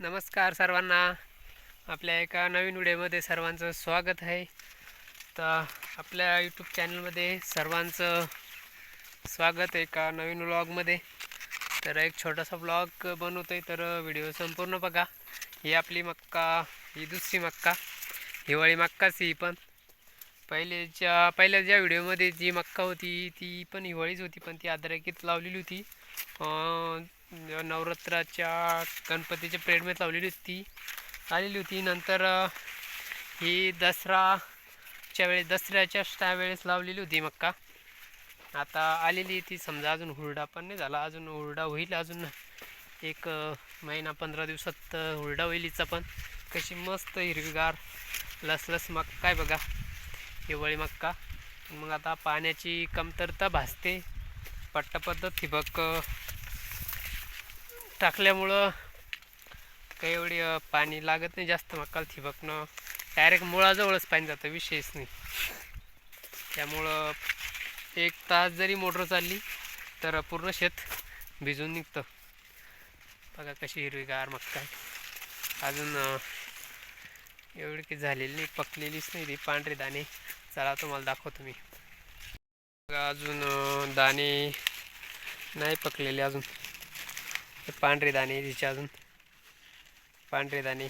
नमस्कार सर्वांना. आपल्या एका नवीन व्हिडिओमध्ये सर्वांचं स्वागत आहे. तर आपल्या यूट्यूब चॅनलमध्ये सर्वांचं स्वागत आहे एका नवीन व्लॉगमध्ये. तर एक छोटासा व्लॉग बनवतो आहे तर व्हिडिओ संपूर्ण बघा. ही आपली मक्का ही दुसरी मक्का हिवाळी मक्काच ही पण. पहिलेच्या पहिल्या ज्या व्हिडिओमध्ये जी मक्का होती ती पण हिवाळीच होती पण ती अद्रकीत लावलेली होती. नवरात्राच्या गणपतीच्या प्रेडमध्ये लावलेली होती. ती आलेली होती. नंतर ही दसराच्या वेळेस दसऱ्याच्या त्या वेळेस लावलेली होती मक्का. आता आलेली ती. समजा अजून हुरडा पण नाही झाला. अजून हुरडा होईल. अजून एक महिना पंधरा दिवसात हुरडा होईल हिचा पण. कशी मस्त हिरवीगार लसलस मक्का आहे बघा. हिवाळी मक्का. मग आता पाण्याची कमतरता भासते. पट्टा ठिबक टाकल्यामुळं काही एवढी पाणी लागत नाही जास्त मक्काला ठिबकनं. डायरेक्ट मुळाजवळच पाणी जातं विषयच नाही. त्यामुळं एक तास जरी मोटर चालली तर पूर्ण शेत भिजून निघतं. बघा कशी हिरवीगार मक्का आहे. अजून एवढी की झालेली नाही पकलेलीच नाही ती पांढरे दाणे. चला तुम्हाला दाखवतो मी. बघा अजून दाणे नाही पकलेले अजून. पांढरे दाणे तिचे अजून. पांढरे दाणे.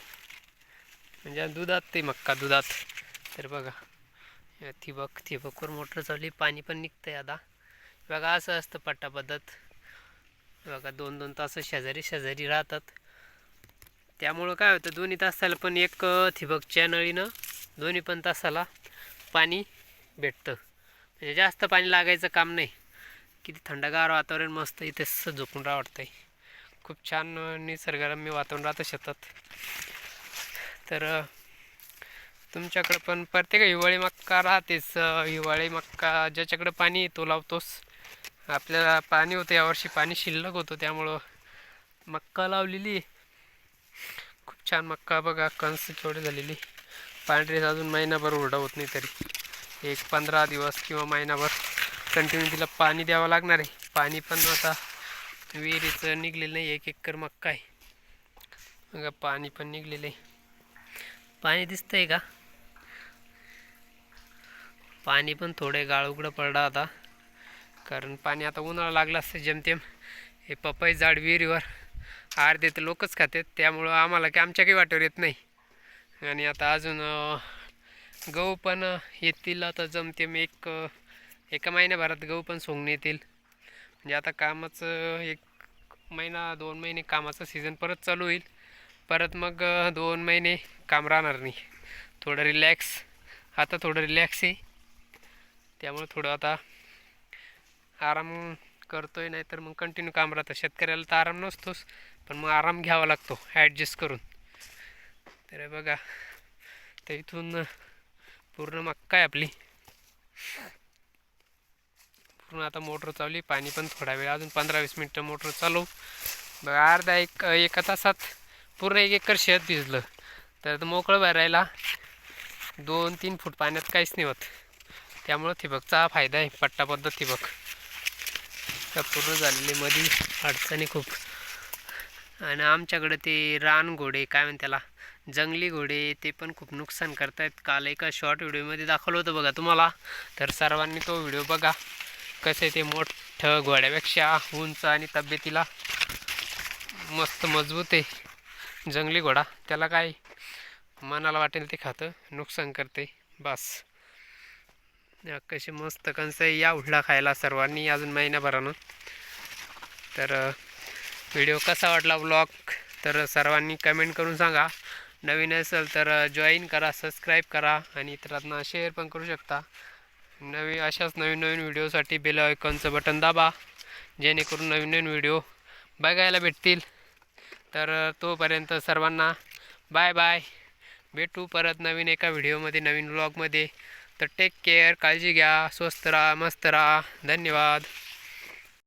म्हणजे दुधात ते मक्का दुधात. तर बघा थिबक ठिबक ठिबकवर मोटर चालली पाणी पण निघतंय आता. बघा असं असतं पट्टा पद्धत बघा दोन दोन तास शेजारी शेजारी राहतात. त्यामुळं काय होतं दोन्ही तासाला पण एक थिबकच्या ठिबकच्या नळीनं दोन्ही पण तासाला पाणी भेटतं. म्हणजे जास्त पाणी लागायचं काम नाही. किती थंडगार वातावरण मस्त इथे झोपून राहा आहे खूप छान निसर्गरम्य वातावरण राहतं शेतात. तर तुमच्याकडं पण प्रत्येक हिवाळी मक्का राहतेच. हिवाळी मक्का ज्याच्याकडं पाणी तो लावतोस. आपल्याला पाणी होतं यावर्षी पाणी शिल्लक होतं त्यामुळं मक्का लावलेली छान मक्का बघा कंस केवढे झालेली. पांढरी अजून महिनाभर हुरडा होत नाही तरी. एक पंधरा दिवस किंवा महिनाभर कंटिन्यू तिला पाणी द्यावं लागणार आहे. पाणी पण आता विहिरीचं निघलेलं नाही एक एकर मक्का आहे. बघा पाणी पण निघलेलं आहे. पाणी दिसतंय का? पाणी पण थोडे गाळ उघडं पडलं आता. कारण पाणी आता उन्हाळा लागला असतं जेमतेम. हे पपई झाड विहिरीवर अर्धे तर लोकच खातात त्यामुळं आम्हाला की आमच्या काही वाटेवर येत नाही. आणि आता अजून गहू पण येतील आता जमते मी एक एका महिन्याभरात गहू पण सोंगणे येतील. म्हणजे आता कामाचं एक महिना दोन महिने कामाचं सीझन परत चालू होईल. परत मग दोन महिने काम राहणार नाही. थोडं रिलॅक्स आता थोडं रिलॅक्स आहे. त्यामुळे थोडं आता आराम करतोय नाही तर मग कंटिन्यू काम राहतं. शेतकऱ्याला तर आराम नसतोच पण मग आराम घ्यावा लागतो ॲडजस्ट करून. तर बघा तर इथून पूर्ण मक्का आहे आपली? पूर्ण आता मोटर चालली पाणी पण थोडा वेळ अजून पंधरा वीस मिनटं मोटर चालू. बघा अर्धा एक एका तासात पूर्ण एक एकर शेत भिजलं. तर मोकळं भरायला दोन तीन फूट पाण्यात काहीच नाही होत. त्यामुळं ठिबकचा हा फायदा आहे पट्टा पद्धत ठिबक. त्या पूर्ण झालेले मध्ये अडचणी खूप. आणि आमच्याकडे ते रान घोडे काय म्हणते त्याला जंगली घोडे ते पण खूप नुकसान करतायत. काल एका शॉर्ट व्हिडिओमध्ये दाखवलं होतं बघा तुम्हाला. तर सर्वांनी तो व्हिडिओ बघा. कसे ते मोठं घोड्यापेक्षा उंच आणि तब्येतीला मस्त मजबूत आहे. जंगली घोडा त्याला काय मनाला वाटेल ते खातं नुकसान करते बस. कशी कसे मस्त कंस या उठला खायला सर्वांनी अजून महिन्याभरानं तर व्हिडिओ कसा वाटला ब्लॉग तर सर्वांनी कमेंट करून सांगा. नवीन असेल तर जॉईन करा सबस्क्राईब करा आणि इतरांना शेअर पण करू शकता. नवीन अशाच नवीन नवीन व्हिडिओसाठी बेल आयकॉनचं बटन दाबा जेणेकरून नवीन नवीन व्हिडिओ बघायला भेटतील. तर तोपर्यंत सर्वांना बाय बाय भेटू परत नवीन एका व्हिडिओमध्ये नवीन व्लॉगमध्ये तर टेक केअर काळजी घ्या स्वस्त राहा मस्त राहा. धन्यवाद.